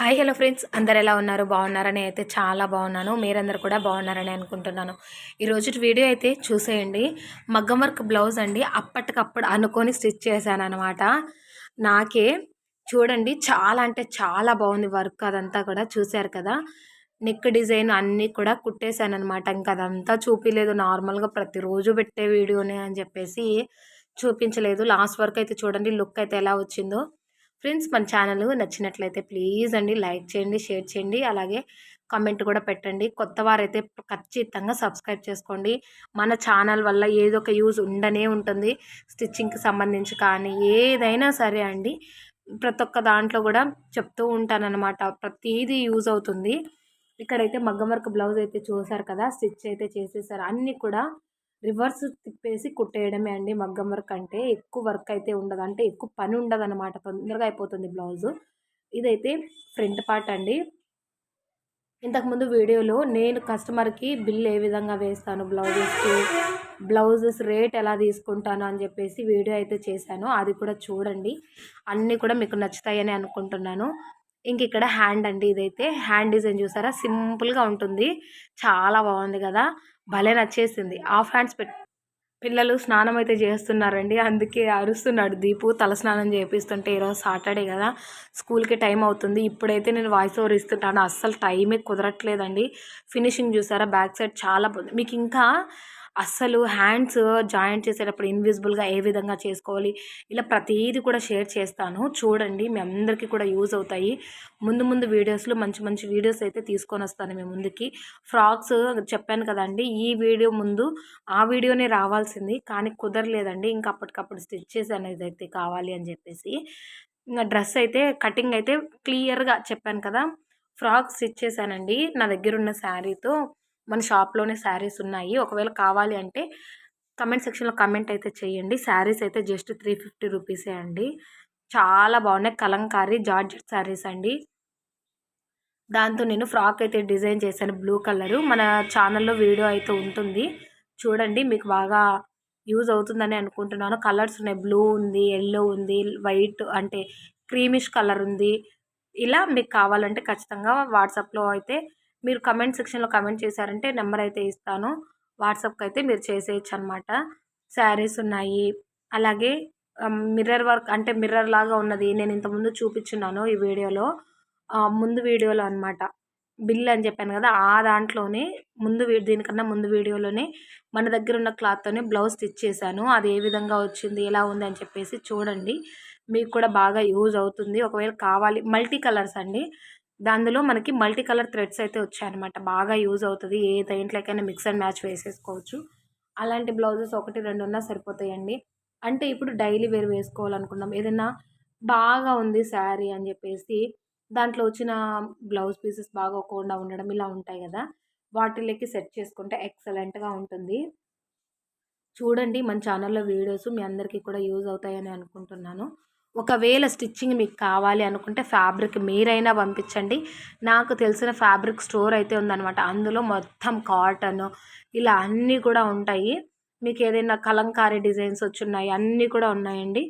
Hi hello friends. అందరు ఎలా ఉన్నారు? బాగున్నారని అయితే చాలా బాగున్నాను. మీరందరూ కూడా బాగున్నారని అనుకుంటున్నాను. ఈరోజు వీడియో అయితే చూసేయండి. మగ్గం వర్క్ బ్లౌజ్ అండి. అప్పటికప్పుడు అనుకొని స్టిచ్ చేశాను అనమాట నాకే చూడండి చాలా అంటే చాలా బాగుంది వర్క్. అదంతా కూడా చూశారు కదా. నెక్ డిజైన్ అన్నీ కూడా కుట్టేశాను అనమాట ఇంకా అదంతా చూపించలేదు నార్మల్గా ప్రతిరోజు పెట్టే వీడియోనే అని చెప్పేసి చూపించలేదు. లాస్ట్ వరకు అయితే చూడండి లుక్ అయితే ఎలా వచ్చిందో. ఫ్రెండ్స్ మన ఛానల్ నచ్చినట్లయితే ప్లీజ్ అండి లైక్ చేయండి షేర్ చేయండి. అలాగే కమెంట్ కూడా పెట్టండి. కొత్త వారైతే ఖచ్చితంగా సబ్స్క్రైబ్ చేసుకోండి. మన ఛానల్ వల్ల ఏదో ఒక యూజ్ ఉండనే ఉంటుంది. స్టిచ్చింగ్కి సంబంధించి కానీ ఏదైనా సరే అండి ప్రతి ఒక్క దాంట్లో కూడా చెప్తూ ఉంటానన్నమాట. ప్రతిదీ యూజ్ అవుతుంది. ఇక్కడైతే మగ్గం వర్క్ బ్లౌజ్ అయితే చూసారు కదా స్టిచ్ అయితే చేసేసారు. అన్నీ కూడా రివర్స్ తిప్పేసి కుట్టేయడమే అండి మగ్గం వర్క్ అంటే. ఎక్కువ వర్క్ అయితే ఉండదు. అంటే ఎక్కువ పని ఉండదు అనమాట తొందరగా అయిపోతుంది బ్లౌజ్. ఇదైతే ఫ్రంట్ పార్ట్ అండి. ఇంతకుముందు వీడియోలో నేను కస్టమర్కి బిల్ ఏ విధంగా వేస్తాను బ్లౌజెస్కి బ్లౌజెస్ రేట్ ఎలా తీసుకుంటాను అని చెప్పేసి వీడియో అయితే చేశాను. అది కూడా చూడండి. అన్నీ కూడా మీకు నచ్చుతాయని అనుకుంటున్నాను. ఇంక ఇక్కడ హ్యాండ్ అండి ఇదైతే. హ్యాండ్ డిజైన్ చూసారా? సింపుల్గా ఉంటుంది. చాలా బాగుంది కదా. భలే నచ్చేసింది. హాఫ్ హ్యాండ్స్ పెట్ పిల్లలు స్నానం అయితే చేస్తున్నారండి. అందుకే అరుస్తున్నాడు దీపు. తలస్నానం చేపిస్తుంటే ఈరోజు సాటర్డే కదా స్కూల్కి టైం అవుతుంది. ఇప్పుడైతే నేను వాయిస్ ఓవర్ ఇస్తుంటాను. అస్సలు టైమే కుదరట్లేదండి. ఫినిషింగ్ చూసారా? బ్యాక్ సైడ్ చాలా మీకు ఇంకా అస్సలు హ్యాండ్స్ జాయింట్ చేసేటప్పుడు ఇన్విజిబుల్గా ఏ విధంగా చేసుకోవాలి ఇలా ప్రతిదీ కూడా షేర్ చేస్తాను. చూడండి మీ అందరికీ కూడా యూజ్ అవుతాయి. ముందు ముందు వీడియోస్లో మంచి మంచి వీడియోస్ అయితే తీసుకొని వస్తాను మీ ముందుకి. ఫ్రాక్స్ చెప్పాను కదండి ఈ వీడియో ముందు ఆ వీడియోనే రావాల్సింది కానీ కుదరలేదండి. ఇంకా అప్పటికప్పుడు స్టిచ్చెస్ అనేది అయితే కావాలి అని చెప్పేసి. ఇంకా డ్రెస్ అయితే కటింగ్ అయితే క్లియర్గా చెప్పాను కదా ఫ్రాక్ స్టిచ్ చేశానండి. నా దగ్గర ఉన్న శారీతో మన షాప్లోనే శారీస్ ఉన్నాయి. ఒకవేళ కావాలి అంటే కమెంట్ సెక్షన్లో కమెంట్ అయితే చేయండి. శారీస్ అయితే జస్ట్ త్రీ ఫిఫ్టీ రూపీసే అండి. చాలా బాగున్నాయి. కలంకారీ జార్జెట్ శారీస్ అండి. దాంతో నేను ఫ్రాక్ అయితే డిజైన్ చేశాను బ్లూ కలరు. మన ఛానల్లో వీడియో అయితే ఉంటుంది. చూడండి మీకు బాగా యూజ్ అవుతుందని అనుకుంటున్నాను. కలర్స్ ఉన్నాయి. బ్లూ ఉంది ఎల్లో ఉంది వైట్ అంటే క్రీమిష్ కలర్ ఉంది. ఇలా మీకు కావాలంటే ఖచ్చితంగా వాట్సాప్లో అయితే మీరు కమెంట్ సెక్షన్లో కమెంట్ చేశారంటే నెంబర్ అయితే ఇస్తాను. వాట్సాప్కి అయితే మీరు చేసేయచ్చు అనమాట శారీస్ ఉన్నాయి. అలాగే um, మిర్రర్ వర్క్ అంటే మిర్రర్ లాగా ఉన్నది. నేను ఇంతకుముందు చూపించున్నాను ఈ వీడియోలో. ముందు వీడియోలో అనమాట బిల్ అని చెప్పాను కదా ఆ దాంట్లోనే ముందు దీనికన్నా ముందు వీడియోలోనే మన దగ్గర ఉన్న క్లాత్తోనే బ్లౌజ్ స్టిచ్ చేశాను. అది ఏ విధంగా వచ్చింది ఎలా ఉంది అని చెప్పేసి చూడండి. మీకు కూడా బాగా యూజ్ అవుతుంది. ఒకవేళ కావాలి మల్టీ కలర్స్ అండి. దానిలో మనకి మల్టీ కలర్ థ్రెడ్స్ అయితే వచ్చాయన్నమాట. బాగా యూజ్ అవుతుంది. ఏ దేంట్లోకైనా మిక్స్ అండ్ మ్యాచ్ వేసేసుకోవచ్చు. అలాంటి బ్లౌజెస్ ఒకటి రెండు ఉన్నా సరిపోతాయండి. అంటే ఇప్పుడు డైలీ వేర్ వేసుకోవాలనుకున్నాం. ఏదైనా బాగా ఉంది శారీ అని చెప్పేసి దాంట్లో వచ్చిన బ్లౌజ్ పీసెస్ బాగోకుండా ఉండడం ఇలా ఉంటాయి కదా. వాటిలోకి సెట్ చేసుకుంటే ఎక్సలెంట్గా ఉంటుంది. చూడండి మన ఛానల్లో వీడియోస్ మీ అందరికీ కూడా యూజ్ అవుతాయని అనుకుంటున్నాను. ఒకవేళ స్టిచ్చింగ్ మీకు కావాలి అనుకుంటే ఫ్యాబ్రిక్ మీరైనా పంపించండి. నాకు తెలిసిన ఫ్యాబ్రిక్ స్టోర్ అయితే ఉందనమాట అందులో మొత్తం కాటన్ ఇలా అన్నీ కూడా ఉంటాయి. మీకు ఏదైనా కలంకారీ డిజైన్స్ వచ్చున్నాయి అన్నీ కూడా ఉన్నాయండి.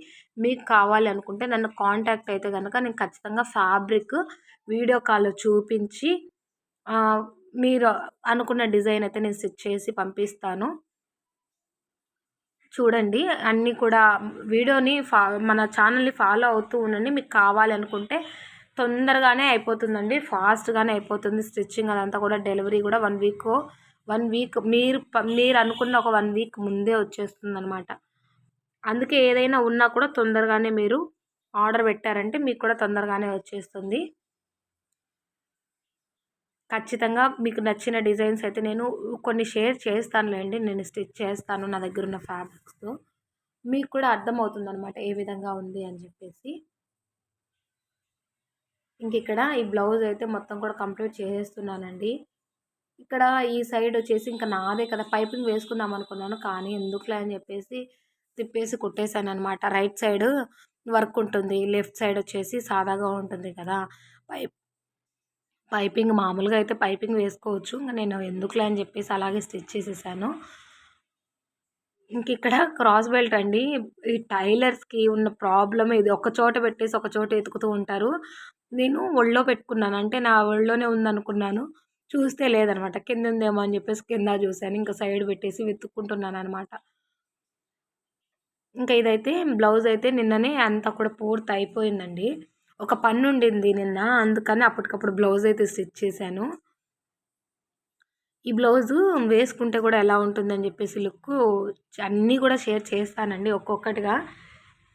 మీకు కావాలి అనుకుంటే నన్ను కాంటాక్ట్ అయితే కనుక నేను ఖచ్చితంగా ఫ్యాబ్రిక్ వీడియో కాల్లో చూపించి మీరు అనుకున్న డిజైన్ అయితే నేను స్టిచ్ చేసి పంపిస్తాను. చూడండి. అన్నీ కూడా వీడియోని ఫా మన ఛానల్ని ఫాలో అవుతూ ఉండండి. మీకు కావాలనుకుంటే తొందరగానే అయిపోతుందండి. ఫాస్ట్గానే అయిపోతుంది స్టిచ్చింగ్ అదంతా కూడా. డెలివరీ కూడా వన్ వీక్ వన్ వీక్ మీరు మీరు అనుకున్న ఒక వన్ వీక్ ముందే వచ్చేస్తుంది అనమాట అందుకే ఏదైనా ఉన్నా కూడా తొందరగానే మీరు ఆర్డర్ పెట్టారంటే మీకు కూడా తొందరగానే వచ్చేస్తుంది. ఖచ్చితంగా మీకు నచ్చిన డిజైన్స్ అయితే నేను కొన్ని షేర్ చేస్తానులేండి. నేను స్టిచ్ చేస్తాను నా దగ్గర ఉన్న ఫ్యాబ్రిక్స్తో. మీకు కూడా అర్థమవుతుంది అనమాట ఏ విధంగా ఉంది అని చెప్పేసి. ఇంక ఇక్కడ ఈ బ్లౌజ్ అయితే మొత్తం కూడా కంప్లీట్ చేసేస్తున్నానండి. ఇక్కడ ఈ సైడ్ వచ్చేసి ఇంకా నాదే కదా. పైపింగ్ వేసుకుందాం అనుకున్నాను కానీ ఎందుకులే అని చెప్పేసి తిప్పేసి కుట్టేశాను అనమాట రైట్ సైడ్ వర్క్ ఉంటుంది. లెఫ్ట్ సైడ్ వచ్చేసి సాదాగా ఉంటుంది కదా. పైప్ పైపింగ్ మామూలుగా అయితే పైపింగ్ వేసుకోవచ్చు. ఇంకా నేను ఎందుకులే అని చెప్పేసి అలాగే స్టిచ్ చేసేసాను. ఇంక ఇక్కడ క్రాస్ బెల్ట్ అండి. ఈ టైలర్స్కి ఉన్న ప్రాబ్లమ్ ఇది. ఒక చోట పెట్టేసి ఒక చోట ఎతుకుతూ ఉంటారు. నేను ఒళ్ళో పెట్టుకున్నాను. అంటే నా ఒళ్ళోనే ఉందనుకున్నాను. చూస్తే లేదనమాట. కింద ఉందేమో అని చెప్పేసి కింద చూశాను. ఇంకా సైడ్ పెట్టేసి వెతుక్కుంటున్నాను అనమాట. ఇంకా ఇదైతే బ్లౌజ్ అయితే నిన్ననే అంతా కూడా పూర్తి అయిపోయిందండి ఒక పన్ను ఉండింది నిన్న అందుకని అప్పటికప్పుడు బ్లౌజ్ అయితే స్టిచ్ చేశాను. ఈ బ్లౌజు వేసుకుంటే కూడా ఎలా ఉంటుందని చెప్పేసి లుక్ అన్నీ కూడా షేర్ చేస్తానండి ఒక్కొక్కటిగా.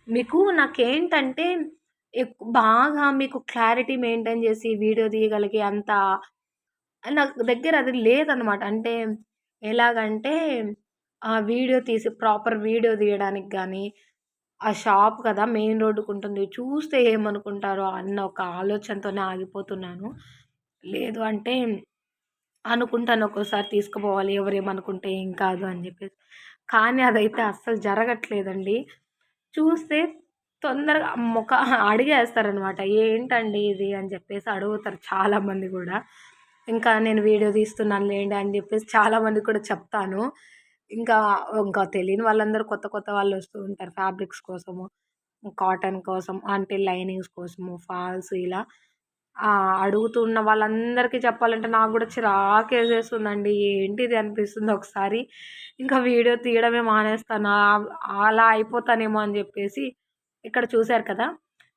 మీకు నాకేంటంటే ఎక్కువ బాగా మీకు క్లారిటీ మెయింటైన్ చేసి వీడియో తీయగలిగే అంత నాకు దగ్గర అది లేదనమాట. అంటే ఎలాగంటే ఆ వీడియో తీసి ప్రాపర్ వీడియో తీయడానికి కానీ ఆ షాప్ కదా మెయిన్ రోడ్డుకు ఉంటుంది చూస్తే ఏమనుకుంటారో అన్న ఒక ఆలోచనతోనే ఆగిపోతున్నాను. లేదు అంటే అనుకుంటాను ఒక్కోసారి తీసుకుపోవాలి ఎవరేమనుకుంటే ఏం కాదు అని చెప్పేసి. కానీ అదైతే అస్సలు జరగట్లేదండి. చూస్తే తొందరగా మొక అడిగేస్తారనమాట ఏంటండి ఇది? అని చెప్పేసి అడుగుతారు చాలామంది కూడా. ఇంకా నేను వీడియో తీస్తున్నాను లేండి అని చెప్పేసి చాలామంది కూడా చెప్తాను. ఇంకా ఇంకా తెలియని వాళ్ళందరూ కొత్త కొత్త వాళ్ళు వస్తూ ఉంటారు ఫ్యాబ్రిక్స్ కోసము కాటన్ కోసం అంటే లైనింగ్స్ కోసము ఫాల్స్ ఇలా. అడుగుతున్న వాళ్ళందరికీ చెప్పాలంటే నాకు కూడా చిరాకు వేసేస్తుందండి ఏంటిది అనిపిస్తుంది ఒకసారి ఇంకా వీడియో తీయడమే మానేస్తాను. అలా అయిపోతానేమో అని చెప్పేసి ఇక్కడ చూశారు కదా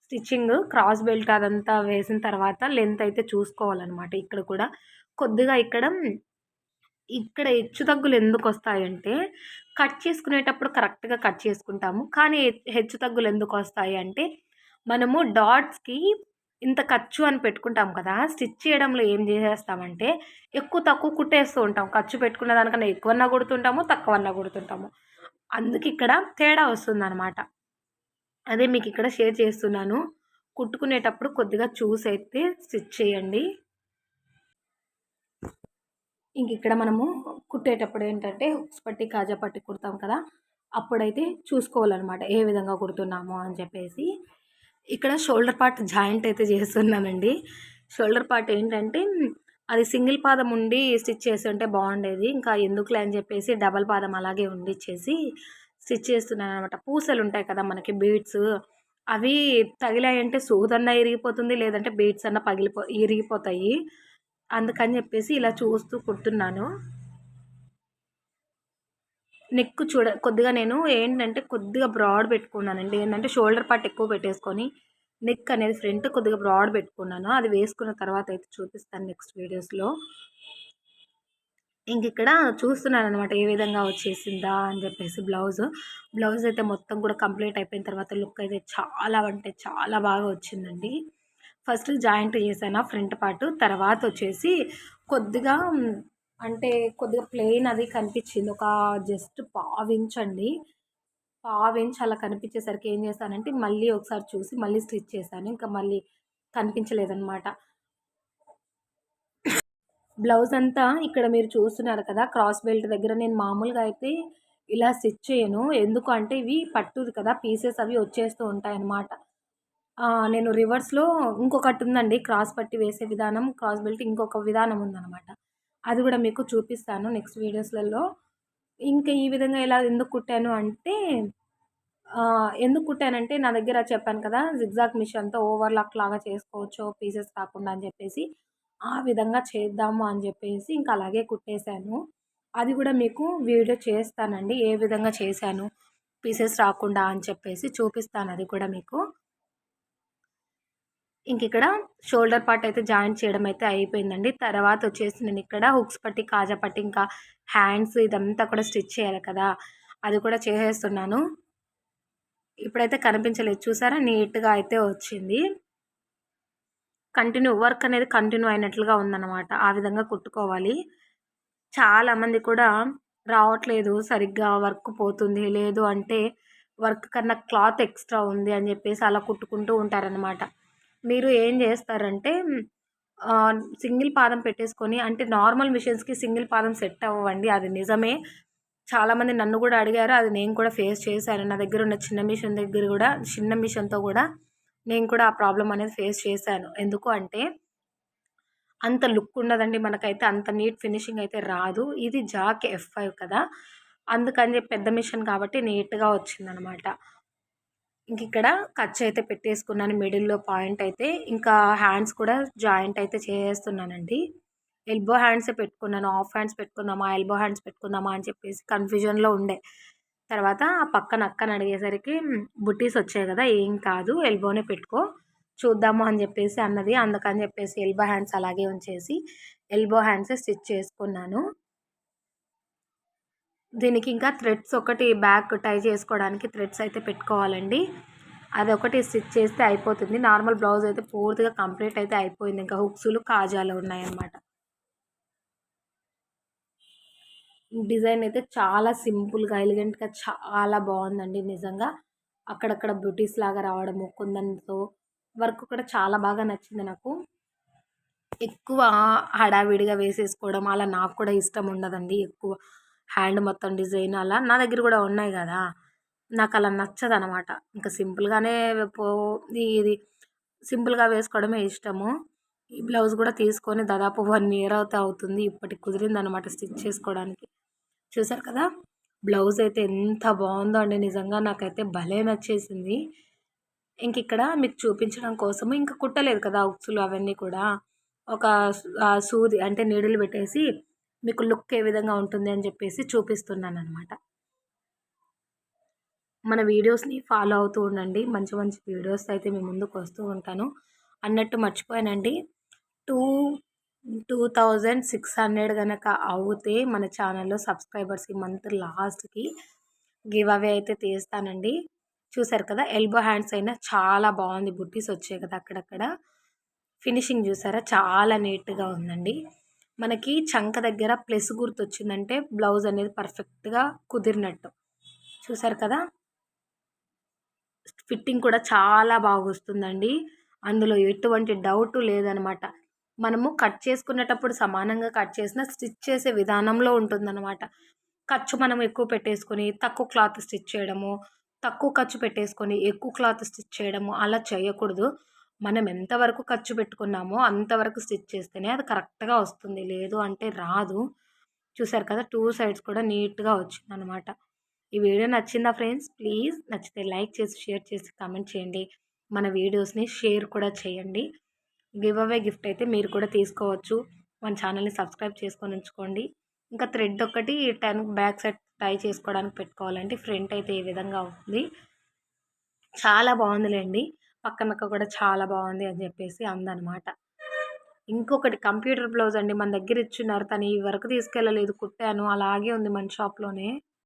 స్టిచ్చింగ్ క్రాస్ బెల్ట్ అదంతా వేసిన తర్వాత లెంత్ అయితే చూసుకోవాలన్నమాట ఇక్కడ కూడా. కొద్దిగా ఇక్కడ ఇక్కడ హెచ్చు తగ్గులు ఎందుకు వస్తాయంటే కట్ చేసుకునేటప్పుడు కరెక్ట్గా కట్ చేసుకుంటాము. కానీ హెచ్చు తగ్గులు ఎందుకు వస్తాయి అంటే మనము డాట్స్కి ఇంత ఖర్చు అని పెట్టుకుంటాం కదా స్టిచ్ చేయడంలో ఏం చేసేస్తామంటే ఎక్కువ తక్కువ కుట్టేస్తూ ఉంటాం. ఖర్చు పెట్టుకున్న దానికన్నా ఎక్కువన్నా కుడుతుంటాము తక్కువన్నా కుడుతుంటాము. అందుకే ఇక్కడ తేడా వస్తుందన్నమాట. అదే మీకు ఇక్కడ షేర్ చేస్తున్నాను. కుట్టుకునేటప్పుడు కొద్దిగా చూసి అయితే స్టిచ్ చేయండి. ఇంక ఇక్కడ మనము కుట్టేటప్పుడు ఏంటంటే హుక్స్ పట్టి కాజా పట్టి కుడతాం కదా. అప్పుడైతే చూసుకోవాలన్నమాట ఏ విధంగా కుడుతున్నాము అని చెప్పేసి. ఇక్కడ షోల్డర్ పార్ట్ జాయింట్ అయితే చేస్తున్నానండి. షోల్డర్ పార్ట్ ఏంటంటే అది సింగిల్ పాదం ఉండి స్టిచ్ చేసి ఉంటే బాగుండేది. ఇంకా ఎందుకులే అని చెప్పేసి డబల్ పాదం అలాగే ఉండిచ్చేసి స్టిచ్ చేస్తున్నాను అనమాట పూసలు ఉంటాయి కదా మనకి బీడ్స్ అవి తగిలాయంటే సూదన్న ఇరిగిపోతుంది లేదంటే బీడ్స్ అన్న పగిలిపో ఇరిగిపోతాయి. అందుకని చెప్పేసి ఇలా చూస్తూ కుడుతున్నాను. నెక్ చూడ కొద్దిగా నేను ఏంటంటే కొద్దిగా బ్రాడ్ పెట్టుకున్నానండి. ఏంటంటే షోల్డర్ పార్ట్ ఎక్కువ పెట్టేసుకొని నెక్ అనేది ఫ్రంట్ కొద్దిగా బ్రాడ్ పెట్టుకున్నాను. అది వేసుకున్న తర్వాత అయితే చూపిస్తాను నెక్స్ట్ వీడియోస్లో. ఇంక ఇక్కడ చూస్తున్నాను అనమాట ఏ విధంగా వచ్చేసిందా అని చెప్పేసి బ్లౌజ్. బ్లౌజ్ అయితే మొత్తం కూడా కంప్లీట్ అయిపోయిన తర్వాత లుక్ అయితే చాలా అంటే చాలా బాగా వచ్చిందండి. ఫస్ట్ జాయింట్ చేశాను ఫ్రంట్ పార్ట్. తర్వాత వచ్చేసి కొద్దిగా అంటే కొద్దిగా ప్లెయిన్ అది కనిపించింది. ఒక జస్ట్ పావించండి పావించి అలా కనిపించేసరికి ఏం చేశానంటే మళ్ళీ ఒకసారి చూసి మళ్ళీ స్టిచ్ చేశాను. ఇంకా మళ్ళీ కనిపించలేదన్నమాట. బ్లౌజ్ అంతా ఇక్కడ మీరు చూస్తున్నారు కదా క్రాస్ బెల్ట్ దగ్గర నేను మామూలుగా అయితే ఇలా స్టిచ్ చేయను. ఎందుకు అంటే ఇవి పట్టుది కదా పీసెస్ అవి వచ్చేస్తూ ఉంటాయి అన్నమాట నేను రివర్స్లో ఇంకొకటి ఉందండి క్రాస్ పట్టి వేసే విధానం క్రాస్ బెల్ట్ ఇంకొక విధానం ఉందన్నమాట. అది కూడా మీకు చూపిస్తాను నెక్స్ట్ వీడియోస్లలో ఇంకా ఈ విధంగా ఇలా ఎందుకు కుట్టాను అంటే ఎందుకు కుట్టానంటే నా దగ్గర చెప్పాను కదా జిగ్జాగ్ మిషన్తో ఓవర్లాక్ లాగా చేసుకోవచ్చు పీసెస్ కాకుండా అని చెప్పేసి ఆ విధంగా చేద్దాము అని చెప్పేసి ఇంకా అలాగే కుట్టేశాను. అది కూడా మీకు వీడియో చేస్తానండి ఏ విధంగా చేశాను పీసెస్ రాకుండా అని చెప్పేసి చూపిస్తాను అది కూడా మీకు. ఇంక ఇక్కడ షోల్డర్ పార్ట్ అయితే జాయింట్ చేయడం అయితే అయిపోయిందండి. తర్వాత వచ్చేసి నేను ఇక్కడ హుక్స్ పట్టి కాజా పట్టి ఇంకా హ్యాండ్స్ ఇదంతా కూడా స్టిచ్ చేయాలి కదా అది కూడా చేసేస్తున్నాను. ఇప్పుడైతే కనిపించలేదు చూసారా? నీట్గా అయితే వచ్చింది. కంటిన్యూ వర్క్ అనేది కంటిన్యూ అయినట్లుగా ఉందన్నమాట. ఆ విధంగా కుట్టుకోవాలి. చాలామంది కూడా రావట్లేదు సరిగ్గా వర్క్ పోతుంది లేదు అంటే వర్క్ కన్నా క్లాత్ ఎక్స్ట్రా ఉంది అని చెప్పేసి అలా కుట్టుకుంటూ ఉంటారనమాట మీరు ఏం చేస్తారంటే సింగిల్ పాదం పెట్టేసుకొని అంటే నార్మల్ మిషన్స్కి సింగిల్ పాదం సెట్ అవ్వండి. అది నిజమే. చాలామంది నన్ను కూడా అడిగారు అది నేను కూడా ఫేస్ చేశాను. నా దగ్గర ఉన్న చిన్న మిషన్ దగ్గర కూడా చిన్న మిషన్తో కూడా నేను కూడా ఆ ప్రాబ్లం అనేది ఫేస్ చేశాను. ఎందుకు అంటే అంత లుక్ ఉండదండి మనకైతే అంత నీట్ ఫినిషింగ్ అయితే రాదు. ఇది జాక్ ఎఫ్ ఫైవ్ కదా. అందుకని చెప్పి పెద్ద మిషన్ కాబట్టి నీట్గా వచ్చిందనమాట. ఇంక ఇక్కడ ఖర్చు అయితే పెట్టేసుకున్నాను. మిడిల్లో పాయింట్ అయితే ఇంకా హ్యాండ్స్ కూడా జాయింట్ అయితే చేసేస్తున్నానండి ఎల్బో హ్యాండ్సే పెట్టుకున్నాను. హాఫ్ హ్యాండ్స్ పెట్టుకుందామా? ఎల్బో హ్యాండ్స్ పెట్టుకుందామా? అని చెప్పేసి కన్ఫ్యూజన్లో ఉండే. తర్వాత ఆ పక్కన అక్కని అడిగేసరికి బుట్టీస్ వచ్చాయి కదా ఏం కాదు ఎల్బోనే పెట్టుకో చూద్దాము అని చెప్పేసి అన్నది. అందుకని చెప్పేసి ఎల్బో హ్యాండ్స్ అలాగే ఉంచేసి ఎల్బో హ్యాండ్స్ స్టిచ్ చేసుకున్నాను. దీనికి ఇంకా థ్రెడ్స్ ఒకటి బ్యాక్ టై చేసుకోవడానికి థ్రెడ్స్ అయితే పెట్టుకోవాలండి. అది ఒకటి స్టిచ్ చేస్తే అయిపోతుంది. నార్మల్ బ్లౌజ్ అయితే పూర్తిగా కంప్లీట్ అయితే అయిపోయింది. ఇంకా హుక్స్లు కాజాలు ఉన్నాయన్నమాట. డిజైన్ అయితే చాలా సింపుల్గా ఎలిగెంట్గా చాలా బాగుందండి నిజంగా. అక్కడక్కడ బ్యూటీస్ లాగా రావడము కొందరితో వర్క్ కూడా చాలా బాగా నచ్చింది నాకు. ఎక్కువ హడావిడిగా వేసేసుకోవడం అలా నాకు కూడా ఇష్టం ఉండదండి ఎక్కువ. హ్యాండ్ మొత్తం డిజైన్ అలా నా దగ్గర కూడా ఉన్నాయి కదా. నాకు అలా నచ్చదు అనమాట ఇంకా సింపుల్గానే పో ఇది సింపుల్గా వేసుకోవడమే ఇష్టము. ఈ బ్లౌజ్ కూడా తీసుకొని దాదాపు వన్ ఇయర్ అయితే అవుతుంది. ఇప్పటికి కుదిరింది అనమాట స్టిచ్ చేసుకోవడానికి. చూసారు కదా? బ్లౌజ్ అయితే ఎంత బాగుందో అండి. నిజంగా నాకైతే భలే నచ్చేసింది. ఇంక ఇక్కడ మీకు చూపించడం కోసము ఇంకా కుట్టలేదు కదా ఉక్సులు అవన్నీ కూడా. ఒక సూది అంటే నీడలు పెట్టేసి మీకు లుక్ ఏ విధంగా ఉంటుంది అని చెప్పేసి చూపిస్తున్నాను అనమాట మన వీడియోస్ని ఫాలో అవుతూ ఉండండి. మంచి మంచి వీడియోస్ అయితే మీ ముందుకు వస్తూ ఉంటాను. అన్నట్టు మర్చిపోయానండి. Two two thousand six hundred కనుక అవుతే మన ఛానల్లో సబ్స్క్రైబర్స్ ఈ మంత్ లాస్ట్కి గివ్ అవే అయితే తీస్తానండి. చూసారు కదా ఎల్బో హ్యాండ్స్ అయినా చాలా బాగుంది. బుట్టీస్ వచ్చాయి కదా అక్కడక్కడ. ఫినిషింగ్ చూసారా? చాలా నీట్గా ఉందండి. మనకి చంక దగ్గర ప్లస్ గుర్తు వచ్చిందంటే బ్లౌజ్ అనేది పర్ఫెక్ట్గా కుదిరినట్టు. చూసారు కదా? ఫిట్టింగ్ కూడా చాలా బాగా వస్తుందండి అందులో ఎటువంటి డౌట్ లేదనమాట. మనము కట్ చేసుకునేటప్పుడు సమానంగా కట్ చేసిన స్టిచ్ చేసే విధానంలో ఉంటుందన్నమాట ఖర్చు మనం ఎక్కువ పెట్టేసుకొని తక్కువ క్లాత్ స్టిచ్ చేయడము తక్కువ ఖర్చు పెట్టేసుకొని ఎక్కువ క్లాత్ స్టిచ్ చేయడము అలా చేయకూడదు. మనం ఎంతవరకు ఖర్చు పెట్టుకున్నామో అంతవరకు స్టిచ్ చేస్తేనే అది కరెక్ట్గా వస్తుంది. లేదు అంటే రాదు. చూసారు కదా టూ సైడ్స్ కూడా నీట్గా వచ్చింది అనమాట ఈ వీడియో నచ్చిందా ఫ్రెండ్స్? ప్లీజ్ నచ్చితే లైక్ చేసి షేర్ చేసి కామెంట్ చేయండి. మన వీడియోస్ని షేర్ కూడా చేయండి. గివ్ అవే గిఫ్ట్ అయితే మీరు కూడా తీసుకోవచ్చు. మన ఛానల్ని సబ్స్క్రైబ్ చేసుకొని ఉంచుకోండి. ఇంకా థ్రెడ్ ఒకటి టెన్ బ్యాక్ సైడ్ టై చేసుకోవడానికి పెట్టుకోవాలంటే ఫ్రంట్ అయితే ఏ విధంగా అవుతుంది చాలా బాగుందిలేండి. పక్కనక్క కూడా చాలా బాగుంది అని చెప్పేసి అందనమాట. ఇంకొకటి కంప్యూటర్ బ్లౌజ్ అండి. మన దగ్గర ఇచ్చున్నారు. తను ఈ వరకు తీసుకెళ్ళలేదు. కుట్టాను. అలాగే ఉంది మన షాప్లోనే.